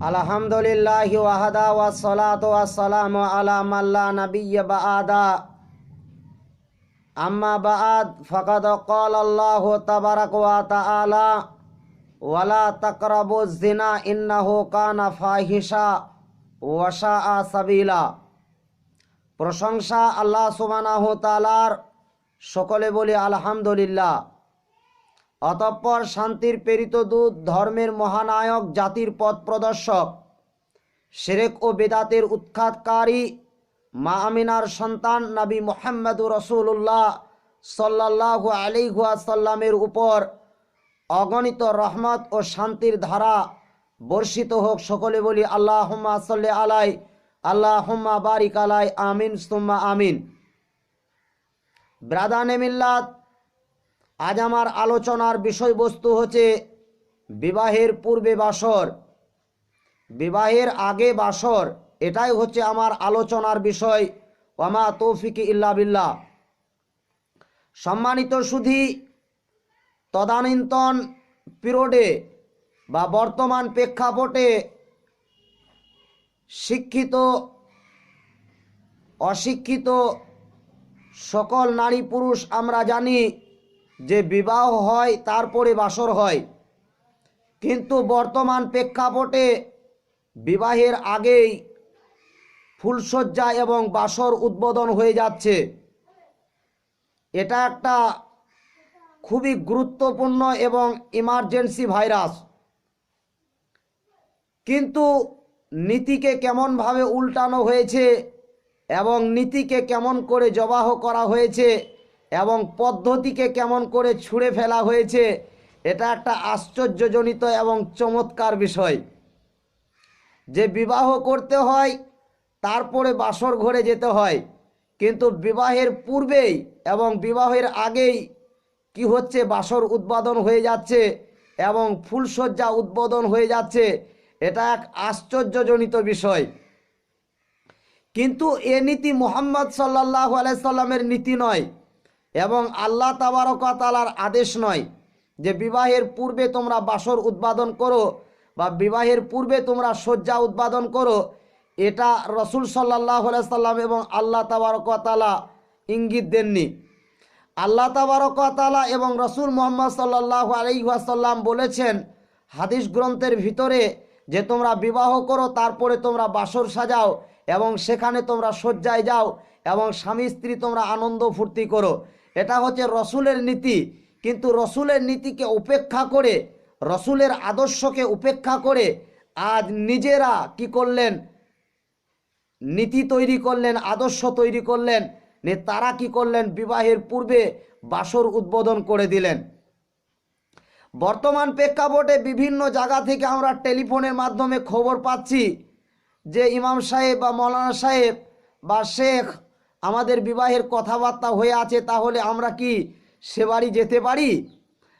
আলহামদুলিল্লাহ ওয়াহাদা ওয়াসসালাতু ওয়াসসালামু আলা মাল্লা নাবিয়্য বাআদা আম্মা বাআদ ফাকাদ ক্বাল আল্লাহ তাবারাক ওয়া তাআলা ওয়ালা তাকরাবু যিনা ইন্নাহু কানা ফাহিশা ওয়া শাআ সাবিলা প্রশংসা আল্লাহ সুবহানাহু তাআলার সকলে বলি আলহামদুলিল্লাহ অতঃপর শান্তির প্রেরিত দূত, ধর্মের মহানায়ক, জাতির পথ প্রদর্শক, সেরেক ও বেদাতের উৎখাতকারী মা আমিনার সন্তান নবী মোহাম্মদুর রসুল্লাহ সাল্লাহ আলিহাসাল্লামের উপর অগণিত রহমত ও শান্তির ধারা বর্ষিত হোক সকলে বলি আল্লাহ সাল্লি আলাই আল্লাহ হুম্মা বারিক আলাই, আমিন সুম্মা আমিন। ব্রাদানে মিল্লাত আজ আমার আলোচনার বিষয়বস্তু হচ্ছে বিবাহের পূর্বে বাসর। বিবাহের আগে বাসর, এটাই হচ্ছে আমার আলোচনার বিষয়। ওমা তৌফিকি ইল্লা বিল্লাহ। সম্মানিত সুধী, তদানীন্তন পিরিয়ডে বা বর্তমান প্রেক্ষাপটে শিক্ষিত, অশিক্ষিত সকল নারী পুরুষ আমরা জানি যে বিবাহ হয়, তারপরে বাসর হয়। কিন্তু বর্তমান প্রেক্ষাপটে বিবাহের আগেই ফুলসজ্জা এবং বাসর উদ্বোধন হয়ে যাচ্ছে। এটা একটা খুবই গুরুত্বপূর্ণ এবং ইমার্জেন্সি ভাইরাস কিন্তু নীতিকে কেমনভাবে উল্টানো হয়েছে এবং নীতিকে কেমন করে জবাহ করা হয়েছে এবং পদ্ধতিকে কেমন করে ছুঁড়ে ফেলা হয়েছে, এটা একটা আশ্চর্যজনিত এবং চমৎকার বিষয়। যে বিবাহ করতে হয়, তারপরে বাসর ঘরে যেতে হয়, কিন্তু বিবাহের পূর্বেই এবং বিবাহের আগেই কি হচ্ছে, বাসর উদ্বোধন হয়ে যাচ্ছে এবং ফুলসজ্জা উদ্বোধন হয়ে যাচ্ছে, এটা এক আশ্চর্যজনিত বিষয়। কিন্তু এ নীতি মোহাম্মদ সাল্লাহ আলাইসাল্লামের নীতি নয়। এবং আল্লাহ তাবারকালার আদেশ নয় যে বিবাহের পূর্বে তোমরা বাসর উৎপাদন করো বা বিবাহের পূর্বে তোমরা শয্যা উৎপাদন করো, এটা রসুল সাল্লাহ সাল্লাম এবং আল্লাহ তাবারকালা ইঙ্গিত দেননি। আল্লাহ তাবারকালা এবং রসুল মোহাম্মদ সাল্লাহ আলহাসাল্লাম বলেছেন হাদিস গ্রন্থের ভিতরে যে তোমরা বিবাহ করো, তারপরে তোমরা বাসর সাজাও এবং সেখানে তোমরা শয্যায় যাও এবং স্বামী স্ত্রী তোমরা আনন্দ ফুর্তি করো। এটা হচ্ছে রসুলের নীতি। কিন্তু রসুলের নীতিকে উপেক্ষা করে, রসুলের আদর্শকে উপেক্ষা করে আজ নিজেরা কি করলেন? নীতি তৈরি করলেন, আদর্শ তৈরি করলেন, নে তারা কি করলেন? বিবাহের পূর্বে বাসর উদ্বোধন করে দিলেন। বর্তমান প্রেক্ষাপটে বিভিন্ন জায়গা থেকে আমরা টেলিফোনের মাধ্যমে খবর পাচ্ছি যে ইমাম সাহেব বা মৌলানা সাহেব বা শেখ আমাদের বিবাহের কথাবার্তা হয়ে আছে, তাহলে আমরা কি সে বাড়ি যেতে পারি?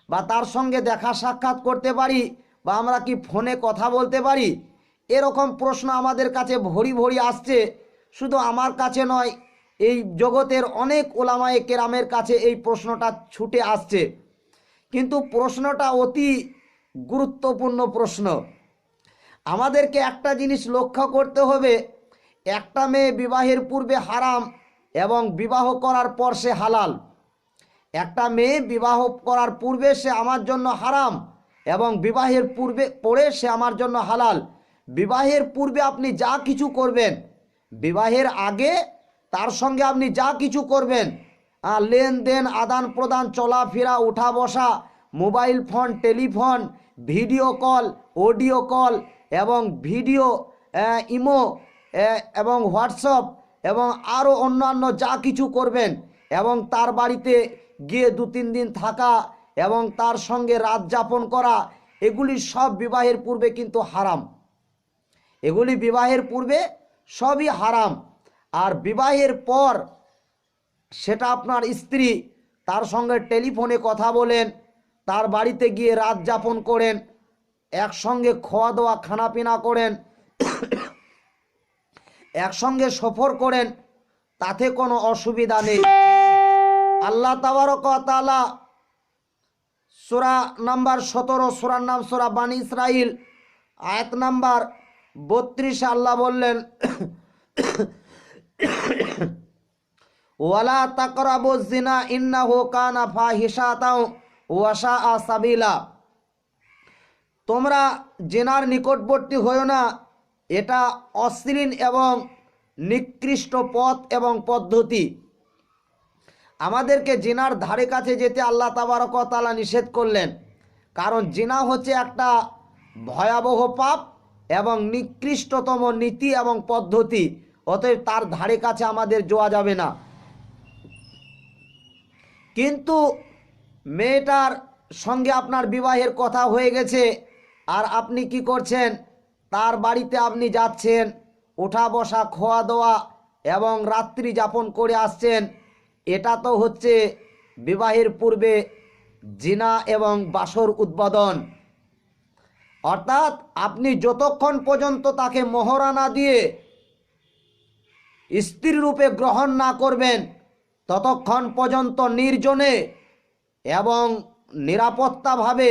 বা তার সঙ্গে দেখা সাক্ষাৎ করতে পারি? বা আমরা কি ফোনে কথা বলতে পারি? এরকম প্রশ্ন আমাদের কাছে ভরি ভরি আসছে। শুধু আমার কাছে নয়, এই জগতের অনেক ওলামায়ে কেরামের কাছে এই প্রশ্নটা ছুটে আসছে। কিন্তু প্রশ্নটা অতি গুরুত্বপূর্ণ প্রশ্ন। আমাদেরকে একটা জিনিস লক্ষ্য করতে হবে, একটা মেয়ে বিবাহের পূর্বে হারাম এবং বিবাহ করার পর সে হালাল। একটা মেয়ে বিবাহ করার পূর্বে সে আমার জন্য হারাম এবং বিবাহের পূর্বে, পরে সে আমার জন্য হালাল। বিবাহের পূর্বে আপনি যা কিছু করবেন, বিবাহের আগে তার সঙ্গে আপনি যা কিছু করবেন লেনদেন, আদান প্রদান, চলাফেরা, উঠা বসা, mobile phone, telephone, video call, audio call এবং ভিডিও ইমো এবং হোয়াটসঅ্যাপ এবং আরও অন্যান্য যা কিছু করবেন এবং তার বাড়িতে গিয়ে দু তিন দিন থাকা এবং তার সঙ্গে রাত যাপন করা, এগুলি সব বিবাহের পূর্বে কিন্তু হারাম। এগুলি বিবাহের পূর্বে সবই হারাম। আর বিবাহের পর সেটা আপনার স্ত্রী তার সঙ্গে টেলিফোনে কথা বলেন, তার বাড়িতে গিয়ে রাত যাপন করেন, একসঙ্গে খাওয়া দাওয়া খানাপিনা করেন একসঙ্গে সফর করেন, তাতে কোনো অসুবিধা নেই। আল্লাহ তাবারকালা সোরা নাম্বার সতেরো, সোরার নাম সোরা বানি ইসরাইল আয়াত নাম্বার বত্রিশে আল্লাহ বললেন, ওয়ালা তাকরাবু জিনা ইন্নাহু কানা ফা ফাহিশাতাও ওয়াসা সাবিলা। তোমরা জেনার নিকটবর্তী হয়েও না এটা অশ্লীল এবং নিকৃষ্ট পথ এবং পদ্ধতি। আমাদেরকে জিনার ধারে কাছে যেতে আল্লাহ তাবারকতালা নিষেধ করলেন। কারণ জিনা হচ্ছে একটা ভয়াবহ পাপ এবং নিকৃষ্টতম নীতি এবং পদ্ধতি। অতএব তার ধারে কাছে আমাদের যাওয়া যাবে না। কিন্তু মেয়েটার সঙ্গে আপনার বিবাহের কথা হয়ে গেছে, আর আপনি কি করছেন? তার বাড়িতে আপনি যাচ্ছেন, ওঠা বসা, খোয়া দেওয়া এবং রাত্রি যাপন করে আসছেন, এটা তো হচ্ছে বিবাহের পূর্বে জিনা এবং বাসর উদ্বোধন। অর্থাৎ আপনি যতক্ষণ পর্যন্ত তাকে মহরানা দিয়ে স্ত্রী রূপে গ্রহণ না করবেন, ততক্ষণ পর্যন্ত নির্জনে এবং নিরাপত্তাভাবে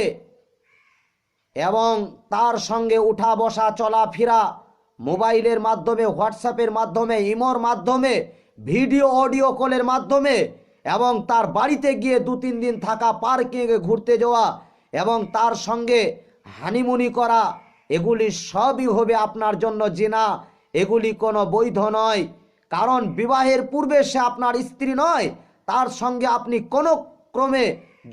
এবং তার সঙ্গে উঠা বসা চলাফেরা মোবাইলের মাধ্যমে, হোয়াটসঅ্যাপের মাধ্যমে, ইমোর মাধ্যমে, ভিডিও, অডিও কলের মাধ্যমে এবং তার বাড়িতে গিয়ে দু তিন দিন থাকা পার্কিংয়ে ঘুরতে যাওয়া এবং তার সঙ্গে হানিমুনি করা, এগুলি সবই হবে আপনার জন্য জিনা। এগুলি কোনো বৈধ নয়। কারণ বিবাহের পূর্বে সে আপনার স্ত্রী নয়, তার সঙ্গে আপনি কোনো ক্রমে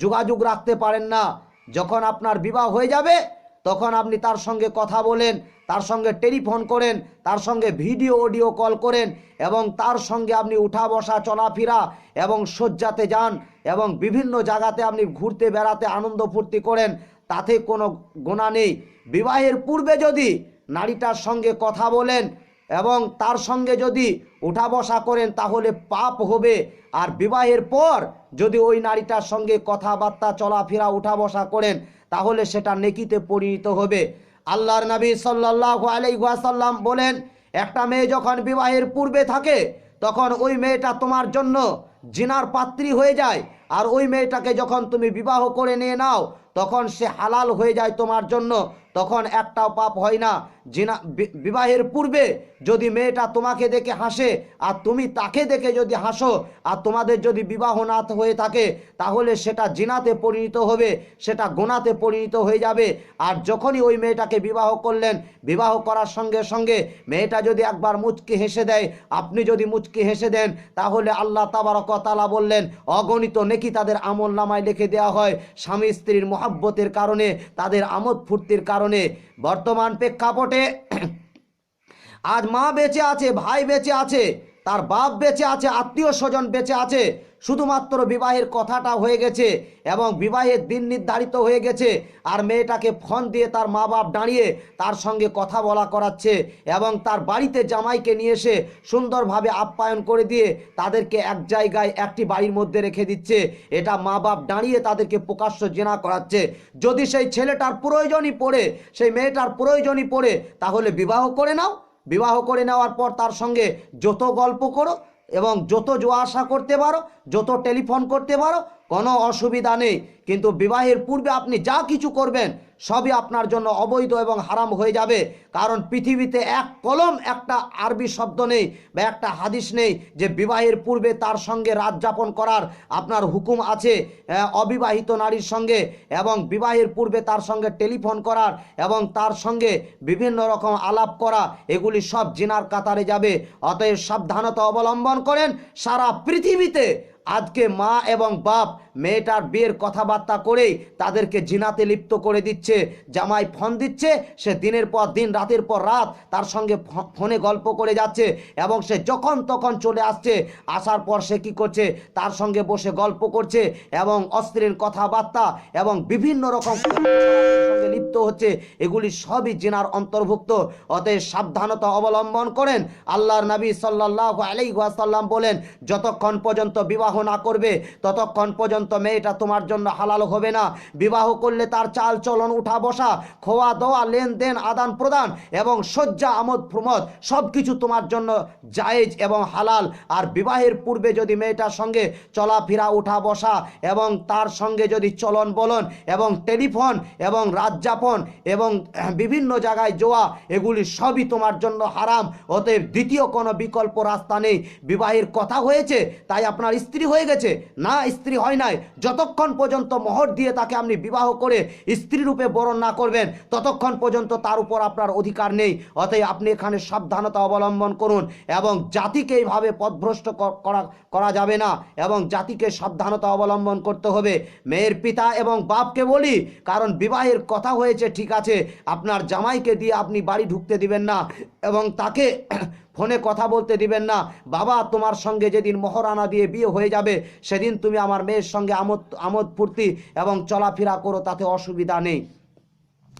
যোগাযোগ রাখতে পারেন না। যখন আপনার বিবাহ হয়ে যাবে, তখন আপনি তার সঙ্গে কথা বলেন, তার সঙ্গে টেলিফোন করেন, তার সঙ্গে ভিডিও, অডিও কল করেন এবং তার সঙ্গে আপনি উঠা বসা, চলাফেরা এবং শয্যাতে যান এবং বিভিন্ন জায়গাতে আপনি ঘুরতে, বেড়াতে আনন্দ ফুর্তি করেন, তাতে কোনো গোনা নেই। বিবাহের পূর্বে যদি নারীটার সঙ্গে কথা বলেন এবং তার সঙ্গে যদি উঠা বসা করেন, তাহলে পাপ হবে। আর বিবাহের পর যদি ওই নারীটার সঙ্গে কথাবার্তা, চলাফেরা উঠা বসা করেন, তাহলে সেটা নেকিতে পরিণত হবে। আল্লাহর নবী সাল্লাহ আলাইসাল্লাম বলেন, একটা মেয়ে যখন বিবাহের পূর্বে থাকে, তখন ওই মেয়েটা তোমার জন্য জিনার পাত্রী হয়ে যায়। আর ওই মেয়েটাকে যখন তুমি বিবাহ করে নিয়ে নাও, তখন সে হালাল হয়ে যায় তোমার জন্য। তখন একটাও পাপ হয় না। জিনা বিবাহের পূর্বে যদি মেয়েটা তোমাকে দেখে হাসে, আর তুমি তাকে দেখে যদি হাসো, আর তোমাদের যদি বিবাহ না হয়ে থাকে, তাহলে সেটা জিনাতে পরিণত হবে, সেটা গোনাতে পরিণত হয়ে যাবে। আর যখনই ওই মেয়েটাকে বিবাহ করলেন, বিবাহ করার সঙ্গে সঙ্গে মেয়েটা যদি একবার মুচকি হেসে দেয়, আপনি যদি মুচকি হেসে দেন, তাহলে আল্লাহ তাবারকতালা বললেন, অগণিত নেকি তাদের আমল নামায় লিখে দেওয়া হয়? স্বামী স্ত্রীর মহাব্বতের কারণে, তাদের আমোদ ফুর্তির কারণে। বর্তমান প্রেক্ষাপটে আজ মা বেঁচে আছে, ভাই বেঁচে আছে। তার বাপ বেঁচে আছে, আত্মীয় স্বজন বেঁচে আছে, শুধুমাত্র বিবাহের কথাটা হয়ে গেছে এবং বিবাহের দিন নির্ধারিত হয়ে গেছে আর মেয়েটাকে ফোন দিয়ে তার মা বাপ দাঁড়িয়ে তার সঙ্গে কথা বলা করাচ্ছে এবং তার বাড়িতে জামাইকে নিয়ে এসে সুন্দরভাবে আপ্যায়ন করে দিয়ে তাদেরকে এক জায়গায় একটি বাড়ির মধ্যে রেখে দিচ্ছে। এটা মা বাপ দাঁড়িয়ে তাদেরকে প্রকাশ্য জেনা করাচ্ছে। যদি সেই ছেলেটার প্রয়োজনই পড়ে, সেই মেয়েটার প্রয়োজনই পড়ে, তাহলে বিবাহ করে নাও। বিবাহ করে নেওয়ার পর তার সঙ্গে যত গল্প করো এবং যত জোয়া আসা করতে পারো যত টেলিফোন করতে পারো, কোনো অসুবিধা নেই। কিন্তু বিবাহের পূর্বে আপনি যা কিছু করবেন, সবই আপনার জন্য অবৈধ এবং হারাম হয়ে যাবে। কারণ পৃথিবীতে এক কলম, একটা আরবি শব্দ নেই বা একটা হাদিস নেই যে বিবাহের পূর্বে তার সঙ্গে রাত যাপন করার আপনার হুকুম আছে অবিবাহিত নারীর সঙ্গে এবং বিবাহের পূর্বে তার সঙ্গে টেলিফোন করার এবং তার সঙ্গে বিভিন্ন রকম আলাপ করা, এগুলি সব জিনার কাতারে যাবে। অতএব সাবধানতা অবলম্বন করেন, সারা পৃথিবীতে আজকে মা এবং বাপ মেয়েটার বিয়ের কথাবার্তা করেই তাদেরকে জিনাতে লিপ্ত করে দিচ্ছে, জামাই ফোন দিচ্ছে, সে দিনের পর দিন, রাতের পর রাত তার সঙ্গে ফোনে গল্প করে যাচ্ছে এবং সে যখন তখন চলে আসছে। আসার পর সে কী করছে? তার সঙ্গে বসে গল্প করছে এবং অস্ত্রের কথাবার্তা এবং বিভিন্ন রকম সঙ্গে লিপ্ত হচ্ছে। এগুলি সবই জিনার অন্তর্ভুক্ত। অতএব সাবধানতা অবলম্বন করেন। আল্লাহর নবী সাল্লাহ আলাইসাল্লাম বলেন, যতক্ষণ পর্যন্ত বিবাহ বিবাহ না করবে, ততক্ষণ পর্যন্ত মেয়েটা তোমার জন্য হালাল হবে না। বিবাহ করলে তার চাল চলন, উঠা বসা, খোয়া দেওয়া লেনদেন, আদান প্রদান এবং শয্যা, আমোদ প্রমোদ সব কিছু তোমার জন্য জায়েজ এবং হালাল। আর বিবাহের পূর্বে যদি মেয়েটার সঙ্গে চলাফেরা, উঠা বসা এবং তার সঙ্গে যদি চলন বলন এবং টেলিফোন এবং রাতযাপন এবং বিভিন্ন জায়গায় যাওয়া এগুলি সবই তোমার জন্য হারাম। অতএব দ্বিতীয় কোনো বিকল্প রাস্তা নেই। বিবাহের কথা হয়েছে, তাই আপনার স্ত্রী হয়ে গেছে, না স্ত্রী হয় নাই। যতক্ষণ পর্যন্ত মোহর দিয়ে তাকে আপনি বিবাহ করে স্ত্রী রূপে বরণ না করবেন, ততক্ষণ পর্যন্ত তার উপর আপনার অধিকার নেই। অতএব আপনি এখানে সাবধানতা অবলম্বন করুন এবং জাতিকে এইভাবে পথভ্রষ্ট করা করা যাবে না এবং জাতিকে সাবধানতা অবলম্বন করতে হবে। মেয়ের পিতা এবং বাপকে বলি, কারণ বিবাহের কথা হয়েছে, ঠিক আছে। আপনার জামাইকে দিয়ে আপনি বাড়ি ঢুকতে দিবেন না এবং তাকে ফোনে কথা বলতে দিবেন না। বাবা, তোমার সঙ্গে যেদিন মহরানা দিয়ে বিয়ে হয়ে যাবে, সেদিন তুমি আমার মেয়ের সঙ্গে আমোদ আমোদ ফুর্তি এবং চলাফেরা করো, তাতে অসুবিধা নেই।